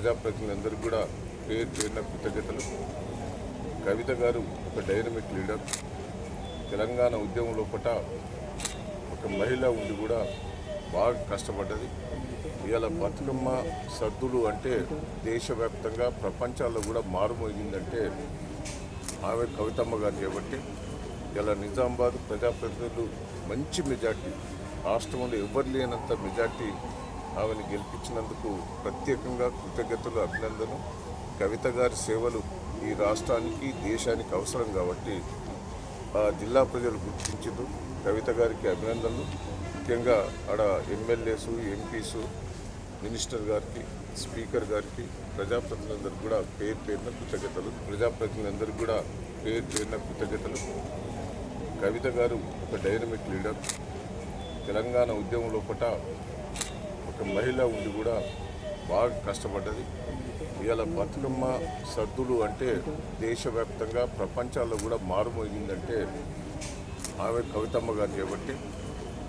ప్రజాప్రతినిధులందరికీ కూడా పేరు పేరున కృతజ్ఞతలు. కవిత గారు ఒక డైనమిక్ లీడర్. తెలంగాణ ఉద్యమం లోపల ఒక మహిళ ఉండి కూడా బాగా కష్టపడ్డది. ఇవాళ బతుకమ్మ సద్దులు అంటే దేశవ్యాప్తంగా ప్రపంచాల్లో కూడా మారుమోగిందంటే ఆమె కవితమ్మ గారు చేపట్టి ఇలా నిజామాబాద్ ప్రజాప్రతినిధులు మంచి మెజార్టీ రాష్ట్రంలో ఎవరు లేనంత మెజార్టీ ఆమెను గెలిపించినందుకు ప్రత్యేకంగా కృతజ్ఞతలు అభినందన కవిత గారి సేవలు ఈ రాష్ట్రానికి దేశానికి అవసరం కాబట్టి ఆ జిల్లా ప్రజలు గుర్తించారు కవిత గారికి అభినందనలు. ముఖ్యంగా ఆడ ఎమ్మెల్యేసు ఎంపీసు మినిస్టర్ గారికి స్పీకర్ గారికి ప్రజాప్రతినిధులందరికీ కూడా పేరు పేరున కృతజ్ఞతలు. ప్రజాప్రతినిధులందరికీ కూడా పేరు పేరున కృతజ్ఞతలు. కవిత గారు ఒక డైనమిక్ లీడర్. తెలంగాణ ఉద్యమం లోపల ఒక మహిళ ఉండి కూడా బాగా కష్టపడ్డది. ఇవాళ బతుకమ్మ సద్దులు అంటే దేశవ్యాప్తంగా ప్రపంచాల్లో కూడా మారుమోగిందంటే ఆమె కవితమ్మ గారు చేపట్టి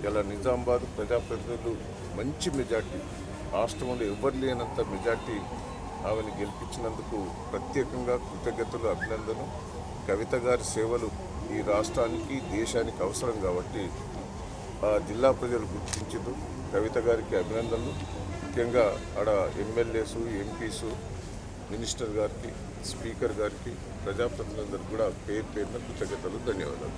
ఇలా నిజామాబాద్ ప్రజాప్రతినిధులు మంచి మెజార్టీ రాష్ట్రంలో ఎవరు లేనంత మెజార్టీ ఆమెను గెలిపించినందుకు ప్రత్యేకంగా కృతజ్ఞతలు అభినందన కవిత గారి సేవలు ఈ రాష్ట్రానికి దేశానికి అవసరం కాబట్టి జిల్లా ప్రజలు గుర్తించారు కవిత గారికి అభినందనలు. ముఖ్యంగా ఆడ ఎమ్మెల్యేసు ఎంపీస్ మినిస్టర్ గారికి స్పీకర్ గారికి ప్రజాప్రతినిధులందరికీ కూడా పేరు పేరున కృతజ్ఞతలు ధన్యవాదాలు.